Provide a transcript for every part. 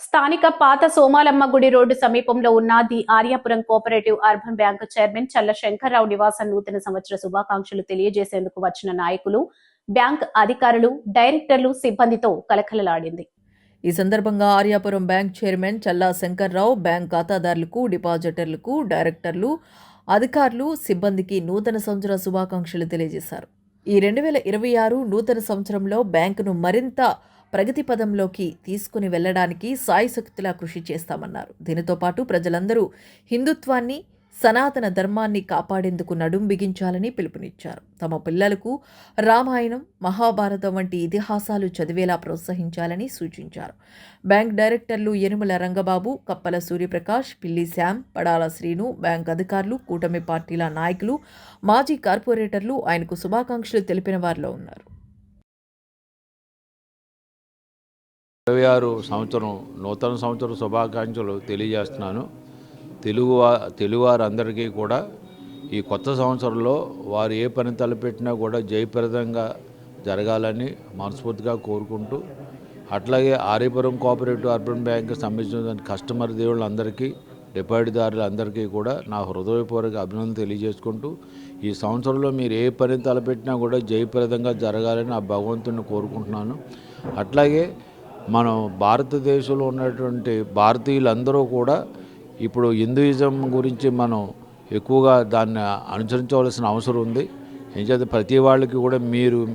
స్థానిక పాత సోమాలమ్మ గుడి రోడ్డు సమీపంలో ఉన్న the Aryapuram cooperative urban bank chairman Challa Shankarrao నివాసం నూతన సంవత్సర శుభాకాంక్షలు తెలియజేసేందుకు వచ్చిన నాయకులు బ్యాంక్ అధికారులు డైరెక్టర్లు సిబ్బందితో కలకలలాడింది. ఈ సందర్భంగా Aryapuram bank chairman Challa Shankarrao bank ఖాతాదారులకు డిపాజిటర్లకు డైరెక్టర్లు అధికారులు సిబ్బందికి నూతన సంవత్సర శుభాకాంక్షలు తెలియజేశారు. ఈ రెండు వేల ఇరవై ఆరు నూతన సంవత్సరంలో బ్యాంకును మరింత ప్రగతి పదంలోకి తీసుకుని వెళ్ళడానికి సాయశక్తులా కృషి చేస్తామన్నారు. దీనితో పాటు ప్రజలందరూ హిందుత్వాన్ని సనాతన ధర్మాన్ని కాపాడేందుకు నడుం బిగించాలని పిలుపునిచ్చారు. తమ పిల్లలకు రామాయణం మహాభారతం వంటి ఇతిహాసాలు చదివేలా ప్రోత్సహించాలని సూచించారు. బ్యాంక్ డైరెక్టర్లు యనుమల రంగబాబు కప్పల సూర్యప్రకాష్ పిల్లి శ్యామ్ పడాల శ్రీను బ్యాంక్ అధికారులు కూటమి పార్టీల నాయకులు మాజీ కార్పొరేటర్లు ఆయనకు శుభాకాంక్షలు తెలిపిన వారిలో ఉన్నారు. ఇరవై ఆరు సంవత్సరం నూతన సంవత్సర శుభాకాంక్షలు తెలియజేస్తున్నాను. తెలుగు తెలుగువారందరికీ కూడా ఈ కొత్త సంవత్సరంలో వారు ఏ పని తలపెట్టినా కూడా జయప్రదంగా జరగాలని మనస్ఫూర్తిగా కోరుకుంటూ అట్లాగే ఆర్యపురం కోఆపరేటివ్ అర్బన్ బ్యాంక్ సంబంధించిన కస్టమర్ దేవుళ్ళందరికీ డిపాజిట్దారులందరికీ కూడా నా హృదయపూర్వక అభినందన తెలియజేసుకుంటూ ఈ సంవత్సరంలో మీరు ఏ పని తలపెట్టినా కూడా జయప్రదంగా జరగాలని ఆ భగవంతుని కోరుకుంటున్నాను. అట్లాగే మనం భారతదేశంలో ఉన్నటువంటి భారతీయులందరూ కూడా ఇప్పుడు హిందూయిజం గురించి మనం ఎక్కువగా దాన్ని అనుసరించవలసిన అవసరం ఉంది. ఏం ప్రతి వాళ్ళకి కూడా మీరు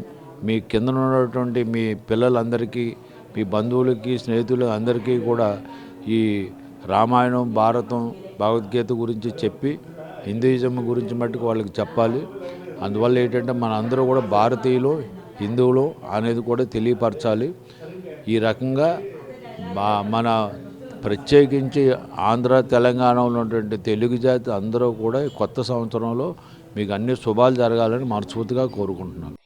మీ కింద ఉన్నటువంటి మీ పిల్లలందరికీ మీ బంధువులకి స్నేహితులు అందరికీ కూడా ఈ రామాయణం భారతం భగవద్గీత గురించి చెప్పి హిందూయిజం గురించి మట్టుకు వాళ్ళకి చెప్పాలి. అందువల్ల ఏంటంటే మన అందరూ కూడా భారతీయులు హిందువులు అనేది కూడా తెలియపరచాలి. ఈ రకంగా మన ప్రత్యేకించి ఆంధ్ర తెలంగాణలో ఉన్నటువంటి తెలుగు జాతి అందరూ కూడా కొత్త సంవత్సరంలో మీకు అన్ని శుభాలు జరగాలని మనస్ఫూర్తిగా కోరుకుంటున్నాను.